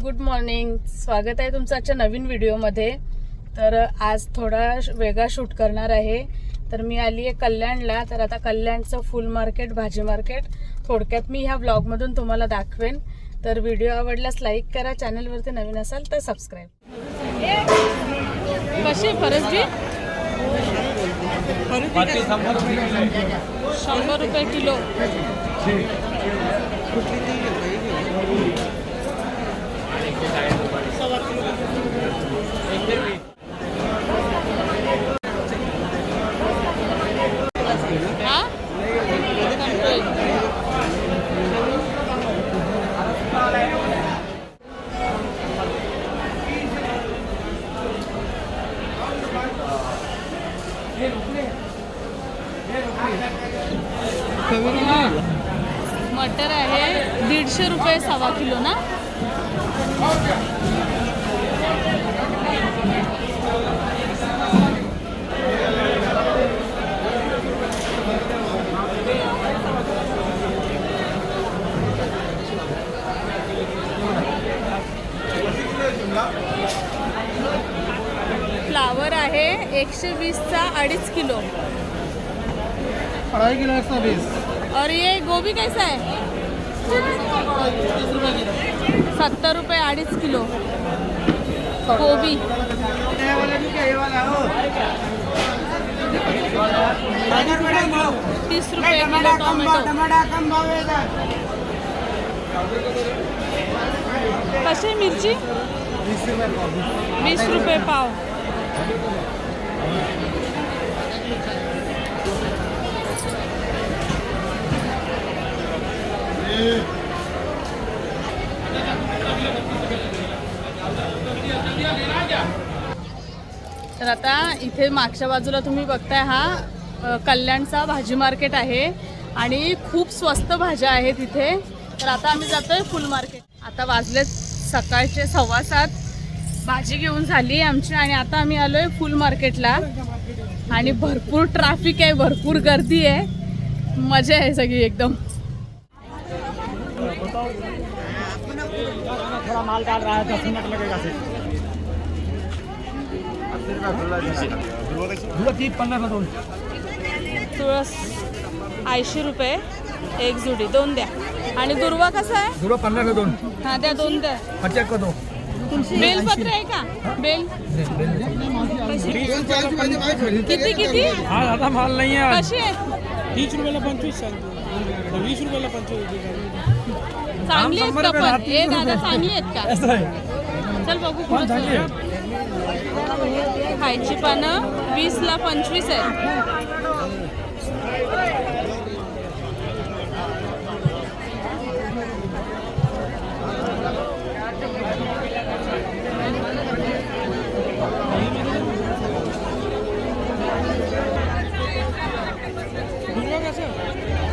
Good morning स्वागत आहे तुमचं आजच्या नवीन व्हिडिओमध्ये. तर आज थोडा वेगळा शूट करणार आहे. तर मी आली आहे कल्याणला. तर आता कल्याणचं फुल मार्केट भाजी मार्केट. थोडक्यात मी ह्या ब्लॉगमधून तुम्हाला दाखवेन. तर व्हिडिओ आवडल्यास लाईक करा. चॅनलवरती नवीन असाल तर सबस्क्राईब कशी फरसबी शंभर रुपये किलो. मटर आहे दीडशे रुपये सव्वा किलो ना? फ्लावर आहे एकशे वीसचा अडीच किलो. अढ़ाई किलो एक सौ बीस और ये गोभी कैसा है? सत्तर रुपये अडीच किलो. हो तीस रुपये किलो टोमॅटो कशी मिरची? वीस रुपये पाव. तर आता इथे मागच्या बाजूला तुम्ही बघताय हा कल्याणचा भाजी मार्केट आहे आणि खूप स्वस्त भाज्या आहेत इथे. तर आता आम्ही जातोय फुल मार्केट. आता वाजलेत सकाळचे सव्वा सात. भाजी घेऊन झाली आमची आणि आता आम्ही आलोय फुल मार्केटला. आणि भरपूर ट्रॅफिक आहे भरपूर गर्दी आहे. मजा आहे सगळी एकदम. माल डाल रहा है दस मिनट लगेगा तीस पंद्रह दोन तुळस ऐंशी रुपये. एक जुडी. दोन द्या. आणि दुर्वा कसा आहे? झिरो पंद्रह दोन. हा द्या दोन द्या. पचास को दो बेलपत्र आहे का? बेल. किती किती? हाँ ज़्यादा माल नहीं है कशी आहे? तीस रुपयाला पंचवीस सांगतो. वीस रुपयाला पंचवीस चांगली आहेत का पण. ए दादा चांगली आहेत का? ऐसा है चल बघू खायची पानं वीसला पंचवीस आहे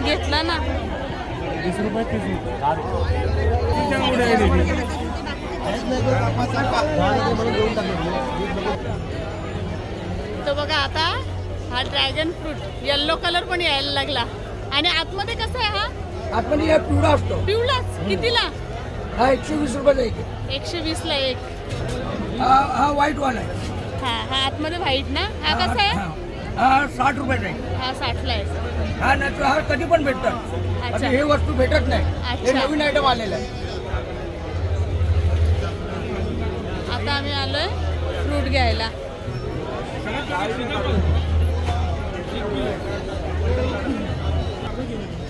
घेतला ना. वीस रुपये तीस तो बघा आता हा ड्रॅगन फ्रूट येल्लो कलर पण यायला लागला. आणि आतमध्ये कसं आहे हा? आपण या पिवळा असतो. पिवळाच कितीला? हा एकशे वीस रुपयाचा एक. एकशे वीस ला एक. हा हा व्हाईट वाल आहे. हा हा आतमध्ये व्हाईट ना? हा कसा आहे? हा. हा साठ रुपयाचा आहे हा साठला आहे. हा नाही हा कधी पण भेटतात. अच्छा. म्हणजे हे वस्तू भेटत नाही. हे अच्छा. नवीन आयटम आलेलं आहे. आता आम्ही आलोय फ्रूट घ्यायला.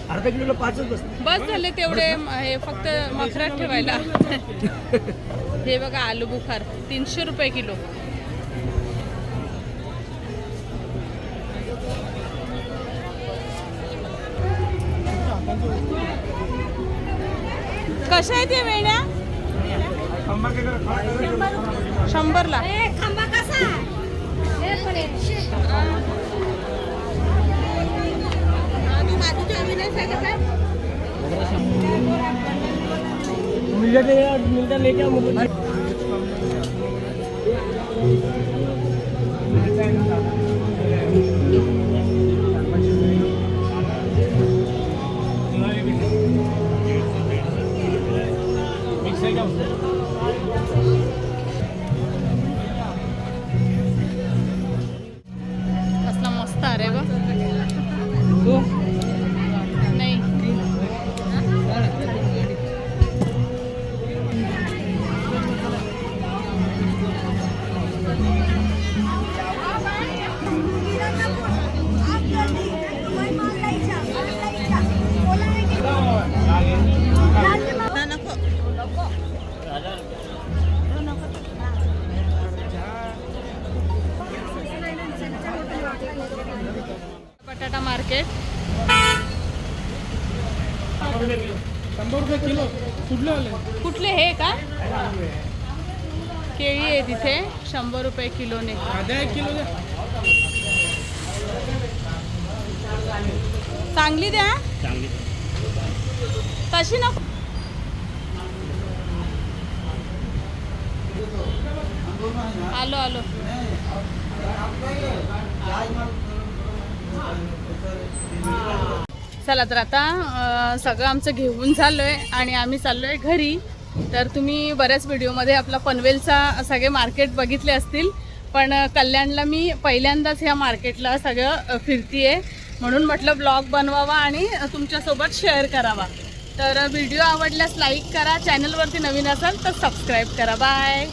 अर्धा किलोला पाचच बसते बस झाले तेवढे हे फक्त मखरात ठेवायला. हे बघा आलू बुखार तीनशे रुपये किलो. कशा आहेत या वेण्या? शंभरला. मिलता लेके आओ araba. बटाटा मार्केट शंभर रुपये किलो कुठले आले कुठले हे का केळी आहे तिथे शंभर रुपये किलोने आधा एक किलो द्या चांगली द्या तशी नको आलो आलो चला तर आता सगळं आमचं घेऊन झालोय आणि आम्ही चाललोय घरी. तर तुम्ही बऱ्याच व्हिडिओमध्ये आपला पनवेलचा सगळे मार्केट बघितले असतील पण कल्याणला मी पहिल्यांदाच ह्या मार्केटला सगळं अं, फिरतीये. म्हणून म्हटलं ब्लॉग बनवावा आणि तुमच्यासोबत शेअर करावा. तर व्हिडिओ आवडल्यास लाईक करा चॅनलवरती नवीन असाल तर सबस्क्राईब करा. बाय!